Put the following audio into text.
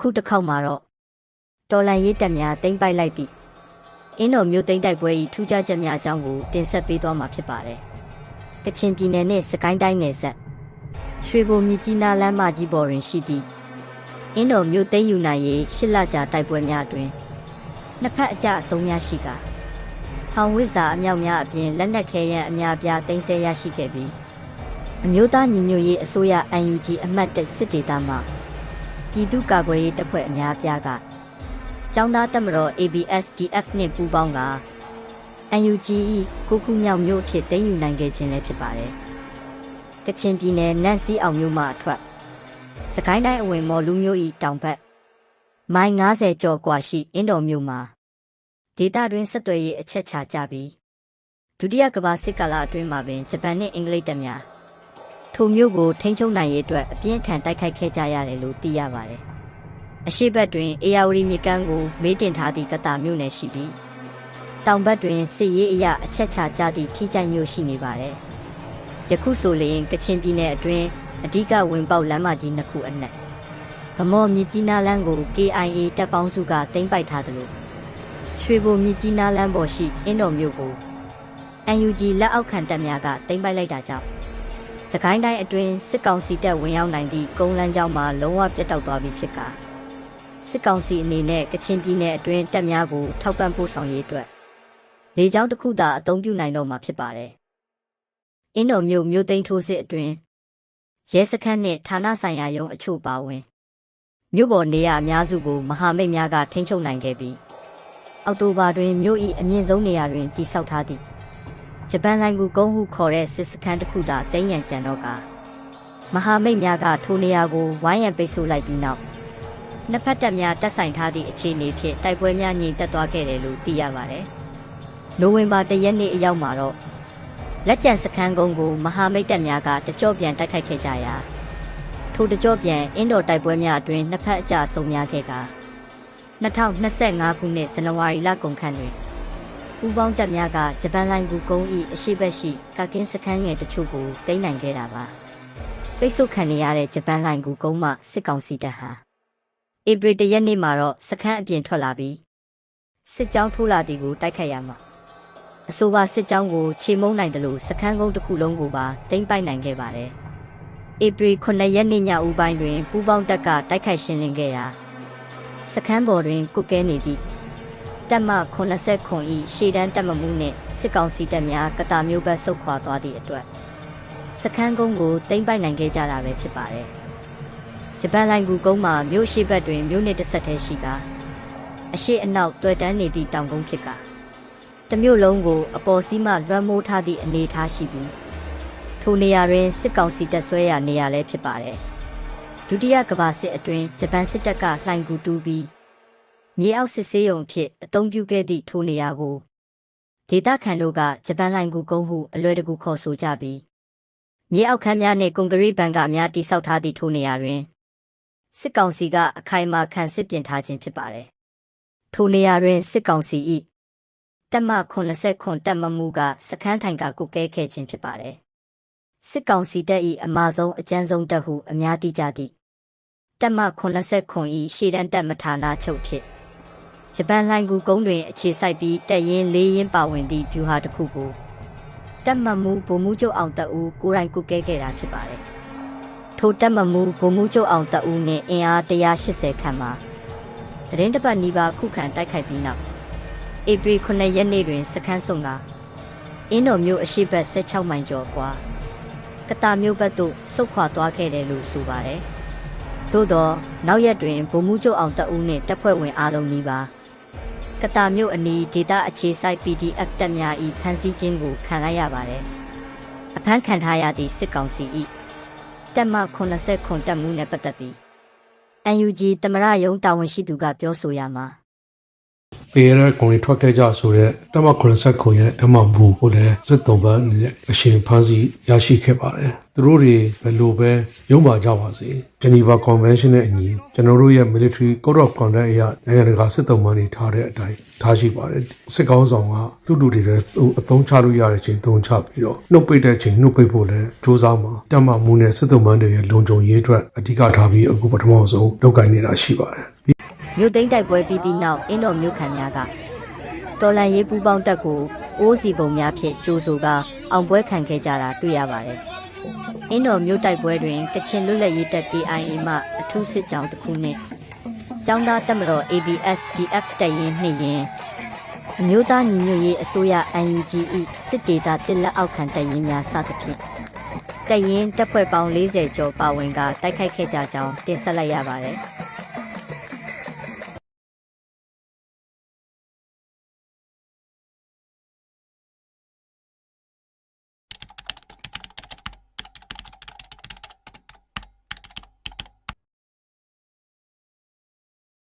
အခုတစ်ခေါက်မှာတော့တော်လန်ရေးတက်များတိမ့်ပိုက်လိုက်ပြီးအင်းတော်မျိုးတိမ့်တိုက်ပွဲဤထူးခြားချက်များအကြောင်းကိုတင်ဆက်ပေးသွားမှာဖြစ်ပါတယ်။ကချင်ပြည်နယ်နဲ့စကိုင်းတိုင်းနယ်စပ်ရွှေဘုံမြစ်ကြီးနားလမ်းမကြီးပေါ်တွင်ရှိသည့်အင်းတော်မျိုးသိမ်းယူနိုင်ရေးရှစ်လကြာတိုက်ပွဲများအတွင်နှစ်ဖက်အကြအဆုံးများရှိကာဟောင်ဝိဇ္ဇာအမြောက်များအပြင်လက်နက်ခဲယမ်းအများအပြားတင်ဆက်ရရှိခဲ့ပြီးအမျိုးသားညီညွတ်ရေးအစိုးရ UNG အမှတ်၁စစ်ဒေသမှ ပြည်သူ့ကာကွယ်ရေးတပ်ဖွဲ့အများအပြားကကျောင်းသားတပ်မတော် ABSDF နှင့်ပူးပေါင်းက UNG ၏ကိုခုမြောက်မြို့အဖြစ်သိမ်းယူနိုင်ခဲ့ခြင်းလည်းဖြစ်ပါတယ်။ကချင်ပြည်နယ်နန့်စီအောင်မြို့မှအထွက်စကိုင်းတိုင်းအဝင်မော်လူမျိုး၏တောင်ဘက်မိုင်90ကျော်กว่าရှိအင်းတော်မြို့မှာဒေသတွင်းဆက်သွယ်ရေးအချက်ချကြပြီးဒုတိယကမ္ဘာစစ်ကာလအတွင်းမှာပင်ဂျပန်နှင့်အင်္ဂလိပ်တပ်များ ထိုမျိုးကိုထိန်းချုပ်နိုင်ရေးအတွက်အပြင်းထန်တိုက်ခိုက်ခဲ့ကြရတယ်လို့သိရပါတယ်။အရှိတ်ဘက်တွင်အေယာဝတီမြစ်ကမ်းကိုမေးတင်ထားသည့်ကတာမြို့နယ်ရှိပြီးတောင်ဘက်တွင်စစ်ရေးအရာအချက်ချကြသည့်ထိကြိုက်မြို့ရှိနေပါတယ်။ယခုဆိုလျင်ကချင်ပြည်နယ်အတွင်းအဓိကဝင်ပေါက်လမ်းမကြီးနှစ်ခုအနက်ဗမော်မြစ်ကြီးနားလမ်းကို KIA တပ်ပေါင်းစုကတင်ပိုက်ထားတယ်လို့ရွှေဘိုမြစ်ကြီးနားလမ်းပေါ်ရှိအင်းတော်မြို့ကို UNG လက်အောက်ခံတပ်များကတင်ပိုက်လိုက်တာကြောင့် စကိုင်းတိုင်းအတွင်းစစ်ကောင်စီတပ်ဝင်ရောက်နိုင်သည့်ကုန်းလမ်းကြောင်းမှာလုံးဝပြတ်တောက်သွားပြီဖြစ်ကာစစ်ကောင်စီအနေနဲ့ကချင်ပြည်နယ်အတွင်းတပ်များကိုထောက်ပံ့ပို့ဆောင်ရေးအတွက်လေကြောင်းတစ်ခုသာအသုံးပြုနိုင်တော့မှာဖြစ်ပါတယ်။အင်းတော်မြို့မြို့သိမ်းထိုးစစ်အတွင်းရဲစခန်းနှင့်ဌာနဆိုင်ရာရုံးအချို့ပါဝင်မြို့ပေါ်နေရာအများစုကိုမဟာမိတ်များကထိန်းချုပ်နိုင်ခဲ့ပြီးအောက်တိုဘာတွင်မြို့၏အမြင့်ဆုံးနေရာတွင်တည်ဆောက်ထားသည့် ဂျပန်လိုင်ကူကုန်းဟုခေါ်တဲ့စစ်စခန်းတစ်ခုသာတင်းရန်ကြံတော့ကမဟာမိတ်များကထိုနေရာကိုဝိုင်းရန်ပိတ်ဆို့လိုက်ပြီးနောက်နှစ်ဖက်တပ်များတပ်ဆိုင်ထားသည့်အခြေအနေဖြင့်တိုက်ပွဲများငြိမ်သက်သွားခဲ့တယ်လို့သိရပါတယ်။နိုဝင်ဘာ၁ရက်နေ့အရောက်မှာတော့လက်ကျန်စခန်းကုန်းကိုမဟာမိတ်တပ်များကတကြော့ပြန်တိုက်ခိုက်ခဲ့ကြရာထိုတကြော့ပြန်အင်းတော်တိုက်ပွဲများအတွင်းနှစ်ဖက်အကြဆုံးများခဲ့က2025ခုနှစ်ဇန်နဝါရီလကုန်ခန့်တွင် ပူပေါင်းတပ်များကဂျပန်လိုင်ကူကုန်း၏အရှိတ်ရှိကာကင်းစခန်းငယ်တချို့ကိုသိမ်းနိုင်ခဲ့တာပါပိတ်ဆို့ခံနေရတဲ့ဂျပန်လိုင်ကူကုန်းမှစစ်ကောင်စီတပ်ဟာဧပြီတရက်နေ့မှာတော့စခန်းအပြင်ထွက်လာပြီးစစ်ကြောင်းထိုးလာသည်ကိုတိုက်ခတ်ရမှာအဆိုပါစစ်ကြောင်းကိုခြေမုံနိုင်တယ်လို့စခန်းကုန်းတစ်ခုလုံးကိုပါသိမ်းပိုက်နိုင်ခဲ့ပါတယ်ဧပြီ9ရက်နေ့ညဦးပိုင်းတွင်ပူပေါင်းတပ်ကတိုက်ခိုက်ရှင်းလင်းခဲ့ရာစခန်းပေါ်တွင်ကုတ်ကဲနေသည့် တပ်မ89ခွန်ဤရှေ့တန်းတပ်မမှုနှင့်စစ်ကောင်စီတပ်များကတာမျိုးဘက်ဆုတ်ခွာသွားသည့်အတွက်စခန်းကုန်းကိုတိမ့်ပိုက်နိုင်ခဲ့ကြတာပဲဖြစ်ပါတယ်။ဂျပန်လိုင်ကူကုန်းမှာမြို့ရှိဘက်တွင်မြို့နှစ်တစ်ဆက်တည်းရှိကာအရှိအနောက်တွေ့တန်းနေသည့်တောင်ကုန်းဖြစ်ကာတမြို့လုံးကိုအပေါ်စီးမှလွှမ်းမိုးထားသည့်အနေအထားရှိပြီးထိုနေရာတွင်စစ်ကောင်စီတပ်ဆွဲရာနေရာလည်းဖြစ်ပါတယ်။ဒုတိယကမ္ဘာစစ်အတွင်းဂျပန်စစ်တပ်ကလှိုင်ကူတူးပြီး မြေအောက်စစ်ဆေးရုံဖြစ်အသုံးပြုခဲ့သည့်ထိုနေရာကိုဒေသခံတို့ကဂျပန်လိုင်ကူကုန်းဟုအလွယ်တကူခေါ်ဆိုကြပြီးမြေအောက်ခန်းများနှင့်ကွန်ကရစ်ဘန်ကများတိစောက်ထားသည့်ထိုနေရာတွင်စစ်ကောင်စီကအခိုင်အမာခံစစ်ပြင်ထားခြင်းဖြစ်ပါတယ်။ထိုနေရာတွင်စစ်ကောင်စီ၏တပ်မ89တပ်မမှုကစခန်းထိုင်ကကုတ်ကဲခဲ့ခြင်းဖြစ်ပါတယ်။စစ်ကောင်စီတပ်၏အမာဆုံးအကြမ်းဆုံးတပ်ဟုအများသိကြသည့်တပ်မ89၏ရှေ့တန်းတပ်မဌာနချုပ်ဖြစ် ဂျပန်လိုင်ကူကုန်းတွင်အခြေစိုက်ပြီးတက်ရင်လေးရင်ပါဝင်သည့်ဗျူဟာတစ်ခုကိုတက်မမှုဗိုလ်မှူးချုပ်အောင်တအူးကိုယ်တိုင်ကုကဲခဲ့တာဖြစ်ပါတယ်။ထိုတက်မမှုဗိုလ်မှူးချုပ်အောင်တအူးနှင့်အင်အား180ခန့်မှာတရင်တပတ်နီးပါးခုခံတိုက်ခိုက်ပြီးနောက်ဧပြီ9ရက်နေ့တွင်စခန်းဆုံးကအင်းတော်မြို့အရှိတ်16မိုင်ကျော်ကွာကတာမြို့ဘက်သို့ဆုတ်ခွာသွားခဲ့တယ်လို့ဆိုပါတယ်။သို့သောနောက်ရက်တွင်ဗိုလ်မှူးချုပ်အောင်တအူးနှင့်တပ်ဖွဲ့ဝင်အားလုံးနီးပါး ကတာမြို့အနီးဒေတာအခြေစိုက် PDF တပ်များ၏ဖမ်းဆီးခြင်းကိုခံလိုက်ရပါတယ်။အဖမ်းခံထားရသည့်စစ်ကောင်စီ၏တပ်မ80ခွန်တပ်မှုနှင့်ပတ်သက်ပြီး UNG တမရယုံတာဝန်ရှိသူကပြောဆိုရမှာ ပေရတဲ့ကောင်တွေထွက်ခဲ့ကြဆိုတဲ့တမ89ခုရဲ့ဓမ္မဘူကိုလည်းစစ်တုံးပန်းအနေနဲ့အရှင်ဖမ်းဆီးရရှိခဲ့ပါတယ်သူတို့တွေဘယ်လိုပဲရုံးပါကြပါစေ Geneva Convention နဲ့အညီကျွန်တော်တို့ရဲ့ military code of conduct အရနိုင်ငံတကာစစ်တုံးပန်းတွေထားတဲ့အတိုင်းထားရှိပါတယ်စစ်ကောင်းဆောင်ကသူ့လူတွေလည်းသူအသုံးချလို့ရတဲ့ချိန်သုံးချပြီးတော့နှုတ်ပိတ်တဲ့ချိန်နှုတ်ပိတ်ဖို့လည်းစ조사မှာတက်မှမှုနဲ့စစ်တုံးပန်းတွေရဲ့လုံခြုံရေးအတွက်အဓိကထားပြီးအခုပထမဆုံးလုပ်ကိုင်နေတာရှိပါတယ် မြို့သိမ်းတိုက်ပွဲပြီးသည့်နောက်အင်းတော်မြို့ခံများကတော်လန်ရေးပူးပေါင်းတပ်ကိုအိုးစီပုံများဖြင့်ကြိုးဆိုကအောင်ပွဲခံခဲ့ကြတာတွေ့ရပါတယ်။အင်းတော်မြို့တိုက်ပွဲတွင်ကချင်လွတ်လပ်ရေးတပ် KIA မှအထူးစစ်ကြောင်းတစ်ခုနှင့်ကျောင်းသားတပ်မတော် ABSDF တပ်ရင်းနှင့်ရင်အမျိုးသားညီညွတ်ရေးအစိုးရ UNGE စစ်ဒေသတစ်လက်အောက်ခံတပ်ရင်းများစသဖြင့်တပ်ရင်းတပ်ဖွဲ့ပေါင်း40ကျော်ပါဝင်ကတိုက်ခိုက်ခဲ့ကြကြောင်းတင်ဆက်လိုက်ရပါတယ်။